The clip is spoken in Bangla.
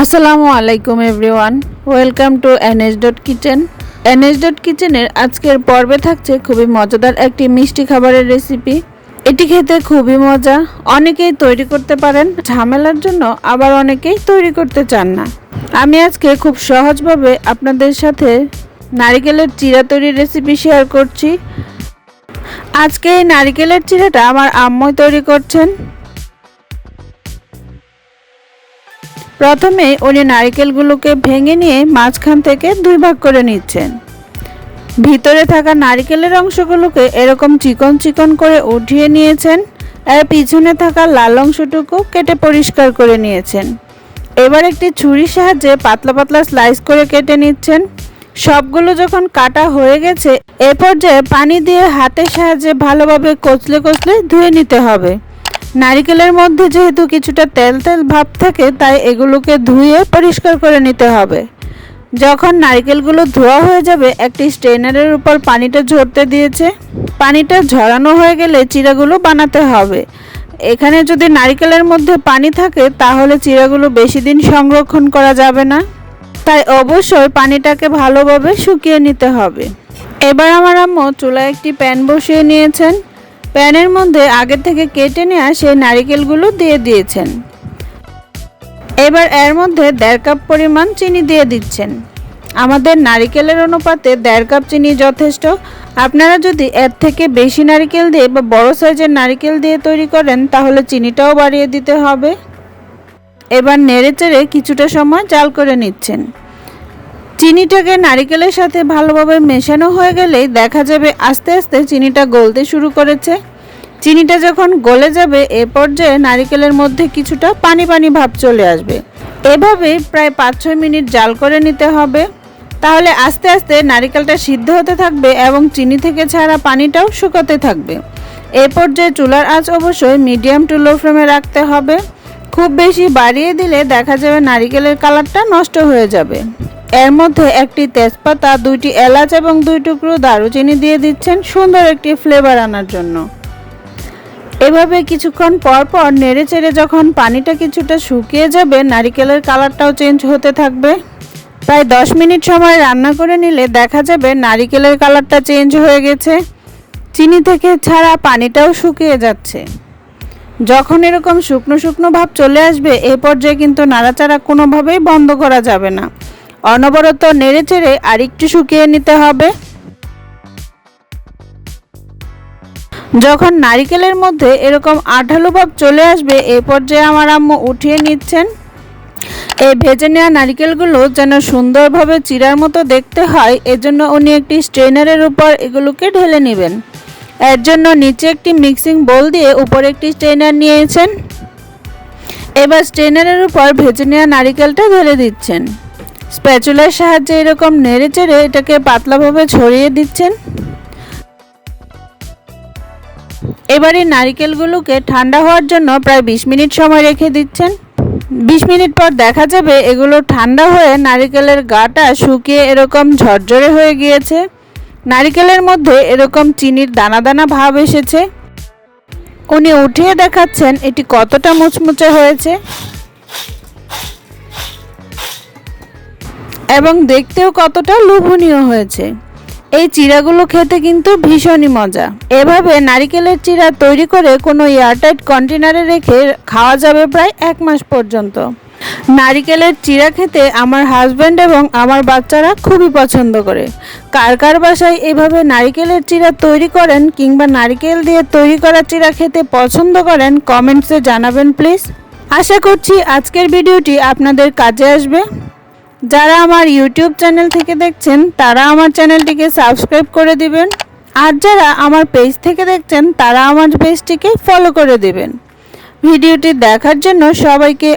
আসসালামু আলাইকুম everyone, welcome to NS dot kitchen. NS dot কিচেনের আজকের পর্বে থাকছে খুবই মজাদার একটি মিষ্টি খাবারের রেসিপি। এটি খেতে খুবই মজা, অনেকেই তৈরি করতে পারেন, ঝামেলার জন্য আবার অনেকেই তৈরি করতে চান না। আমি আজকে খুব সহজভাবে আপনাদের সাথে নারিকেলের চিরা তৈরির রেসিপি শেয়ার করছি। আজকে এই নারিকেলের চিরাটা আমার আম্মই তৈরি করছেন। প্রথমে উনি নারকেলগুলোকে ভেঙে নিয়ে মাঝখান থেকে দুই ভাগ করে নিচ্ছেন। ভিতরে থাকা নারকেলের অংশগুলোকে এরকম চিকন চিকন করে উঠিয়ে নিয়েছেন আর পিছনে থাকা লাল অংশটুকু কেটে পরিষ্কার করে নিয়েছেন। এবার একটি ছুরির সাহায্যে পাতলা পাতলা স্লাইস করে কেটে নিচ্ছেন। সবগুলো যখন কাটা হয়ে গেছে, এ পর্যায়ে পানি দিয়ে হাতের সাহায্যে ভালোভাবে কচলে কচলে ধুয়ে নিতে হবে। নারিকেলের মধ্যে যেহেতু কিছুটা তেল তেল ভাব থাকে, তাই এগুলোকে ধুয়ে পরিষ্কার করে নিতে হবে। যখন নারকেলগুলো ধোয়া হয়ে যাবে, একটি স্ট্রেনারের উপর পানিটা ঝরতে দিয়েছে। পানিটা ঝরানো হয়ে গেলে চিরাগুলো বানাতে হবে। এখানে যদি নারকেলের মধ্যে পানি থাকে, তাহলে চিরাগুলো বেশি দিন সংরক্ষণ করা যাবে না। তাই অবশ্যই পানিটাকে ভালোভাবে শুকিয়ে নিতে হবে। এবার আমার আম্মু চুলায় একটি প্যান বসিয়ে নিয়েছেন। প্যানের মধ্যে আগে থেকে কেটে নেওয়া সেই নারিকেলগুলো দিয়ে দিয়েছেন। এবার এর মধ্যে দেড় কাপ পরিমাণ চিনি দিয়ে দিচ্ছেন। আমাদের নারিকেলের অনুপাতে দেড় কাপ চিনি যথেষ্ট। আপনারা যদি এর থেকে বেশি নারিকেল দিয়ে বা বড় সাইজের নারিকেল দিয়ে তৈরি করেন, তাহলে চিনিটাও বাড়িয়ে দিতে হবে। এবার নেড়ে চেড়ে কিছুটা সময় জাল করে নিচ্ছেন। চিনিটাকে নারিকেলের সাথে ভালোভাবে মেশানো হয়ে গেলেই দেখা যাবে আস্তে আস্তে চিনিটা গলতে শুরু করেছে। চিনিটা যখন গলে যাবে, এ পর্যায়ে নারিকেলের মধ্যে কিছুটা পানি পানি ভাব চলে আসবে। এভাবে প্রায় পাঁচ ছয় মিনিট জাল করে নিতে হবে। তাহলে আস্তে আস্তে নারিকেলটা সিদ্ধ হতে থাকবে এবং চিনি থেকে ছাড়া পানিটাও শুকাতে থাকবে। এ পর্যায়ে চুলার আঁচ অবশ্যই মিডিয়াম টু লো ফ্লেমে রাখতে হবে। খুব বেশি বাড়িয়ে দিলে দেখা যাবে নারিকেলের কালারটা নষ্ট হয়ে যাবে। এর মধ্যে একটি তেজপাতা, দুইটি এলাচ এবং দুই টুকরো দারুচিনি দিয়ে দিচ্ছেন সুন্দর একটি ফ্লেভার আনার জন্য। এভাবে কিছুক্ষণ পর পর নেড়ে চেড়ে যখন পানিটা কিছুটা শুকিয়ে যাবে, নারিকেলের কালারটাও চেঞ্জ হতে থাকবে। প্রায় দশ মিনিট সময় রান্না করে নিলে দেখা যাবে নারিকেলের কালারটা চেঞ্জ হয়ে গেছে। চিনি থেকে ছাড়া পানিটাও শুকিয়ে যাচ্ছে। যখন এরকম শুকনো শুকনো ভাব চলে আসবে, এ পর্যায়ে কিন্তু নাড়াচাড়া কোনোভাবেই বন্ধ করা যাবে না। অনবরত নেড়ে চেড়ে আরেকটু শুকিয়ে নিতে হবে। যখন নারিকেলের মধ্যে এরকম আঠালো ভাব চলে আসবে, এ পর্যায়ে আমার আম্মু উঠিয়ে নিচ্ছেন। এই ভেজে নেওয়া নারিকেলগুলো যেন সুন্দরভাবে চিরার মতো দেখতে হয়, এজন্য উনি একটি স্ট্রেনারের উপর এগুলোকে ঢেলে নেবেন। এর জন্য নিচে একটি মিক্সিং বোল দিয়ে উপরে একটি স্ট্রেনার নিয়েছেন। এবার স্ট্রেনারের উপর ভেজে নেওয়া নারিকেলটা ঢেলে দিচ্ছেন। স্প্যাচুলার সাহায্যে এরকম নেড়ে চেড়ে এটাকে পাতলাভাবে ছড়িয়ে দিচ্ছেন। এবারে নারিকেলগুলোকে ঠান্ডা হওয়ার জন্য প্রায় বিশ মিনিট সময় রেখে দিচ্ছেন। বিশ মিনিট পর দেখা যাবে এগুলো ঠান্ডা হয়ে নারিকেলের গাটা শুকিয়ে এরকম ঝরঝরে হয়ে গিয়েছে। নারিকেলের মধ্যে এরকম চিনির দানা দানা ভাব এসেছে। উনি উঠিয়ে দেখাচ্ছেন এটি কতটা মুচমুচে হয়েছে। এবং দেখতেও কতটা লোভনীয় হয়েছে। এই চিরাগুলো খেতে কিন্তু ভীষণই মজা। এভাবে নারিকেলের চিরা তৈরি করে কোনো এয়ারটাইট কন্টেনারে রেখে খাওয়া যাবে প্রায় এক মাস পর্যন্ত। নারিকেলের চিরা খেতে আমার হাজব্যান্ড এবং আমার বাচ্চারা খুবই পছন্দ করে। কার কার বাসায় এভাবে নারিকেলের চিরা তৈরি করেন কিংবা নারিকেল দিয়ে তৈরি করা চিরা খেতে পছন্দ করেন কমেন্টসে জানাবেন প্লিজ আশা করছি আজকের ভিডিওটি আপনাদের কাজে আসবে। যারা আমার ইউটিউব চ্যানেল থেকে দেখছেন, তারা আমার চ্যানেলটিকে সাবস্ক্রাইব করে দিবেন। আর যারা আমার পেজ থেকে দেখছেন, তারা আমার পেজটিকে ফলো করে দিবেন। ভিডিওটি দেখার জন্য সবাইকে